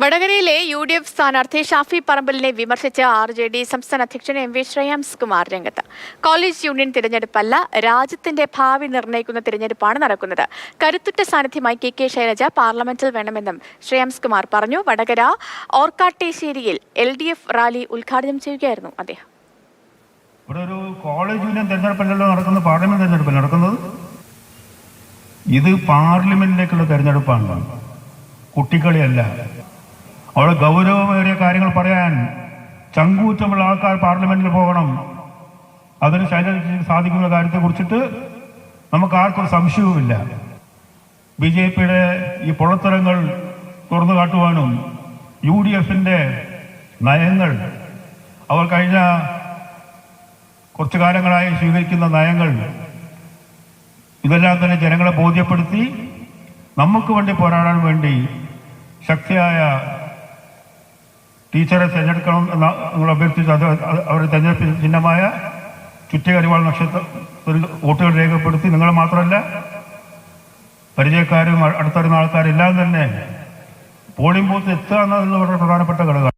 വടകരയിലെ U D F സ്ഥാനാർത്ഥി ഷാഫി പറമ്പലിനെ വിമർശിച്ച് ആർ ജെ ഡി സംസ്ഥാന അധ്യക്ഷൻ എം വി ശ്രേയാംസ് കുമാർ രംഗത്ത്. കോളേജ് യൂണിയൻ തിരഞ്ഞെടുപ്പല്ല രാജ്യത്തിന്റെ ഭാവി നിർണയിക്കുന്ന തിരഞ്ഞെടുപ്പാണ് നടക്കുന്നത്. കരുത്തുറ്റ സാന്നിധ്യമായി കെ കെ ശൈലജ പാർലമെന്റിൽ വേണമെന്നും ശ്രേയാംസ് കുമാർ പറഞ്ഞു. വടകര ഓർക്കാട്ടേശ്ശേരിയിൽ എൽ ഡി എഫ് റാലി ഉദ്ഘാടനം ചെയ്യുകയായിരുന്നു അദ്ദേഹം. ഇവിടെ ഒരു കോളേജ് യൂണിയൻ തെരഞ്ഞെടുപ്പല്ലല്ലോ നടക്കുന്നത് പാർലമെന്റ് തെരഞ്ഞെടുപ്പല്ല നടക്കുന്നത്? ഇത് പാർലമെന്റിലേക്കുള്ള തെരഞ്ഞെടുപ്പാണ്. കുട്ടിക്കളിയല്ല അവിടെ ഗൗരവമേറിയ കാര്യങ്ങൾ പറയാൻ ചങ്കൂറ്റമുള്ള ആൾക്കാർ പാർലമെന്റിൽ പോകണം. അതിന് ശൈലജയ്ക്ക് സാധിക്കുന്ന കാര്യത്തെ കുറിച്ചിട്ട് നമുക്ക് ആർക്കും സംശയവുമില്ല. ബി ജെ പിയുടെ ഈ പൊള്ളത്തരങ്ങൾ തുറന്നു കാട്ടുവാനും യു ഡി എഫിന്റെ നയങ്ങൾ അവർ കഴിഞ്ഞ കുറച്ചു കാലങ്ങളായി സ്വീകരിക്കുന്ന നയങ്ങൾ ഇതെല്ലാം തന്നെ ജനങ്ങളെ ബോധ്യപ്പെടുത്തി നമുക്ക് വേണ്ടി പോരാടാൻ വേണ്ടി ശക്തിയായ ടീച്ചറെ തിരഞ്ഞെടുക്കണം എന്ന് നിങ്ങൾ അഭ്യർത്ഥിച്ചു. അത് അവരെ അവരുടെ തെരഞ്ഞെടുപ്പ് ചിഹ്നമായ ചുറ്റകരിവാൾ നക്ഷത്രത്തിൽ വോട്ടുകൾ രേഖപ്പെടുത്തി നിങ്ങൾ മാത്രമല്ല പരിചയക്കാരും അടുത്തറിയുന്ന ആൾക്കാരും എല്ലാം തന്നെ പോളിംഗ് ബൂത്ത് എത്തുക എന്നതെന്ന് വളരെ പ്രധാനപ്പെട്ട ഘടകമാണ്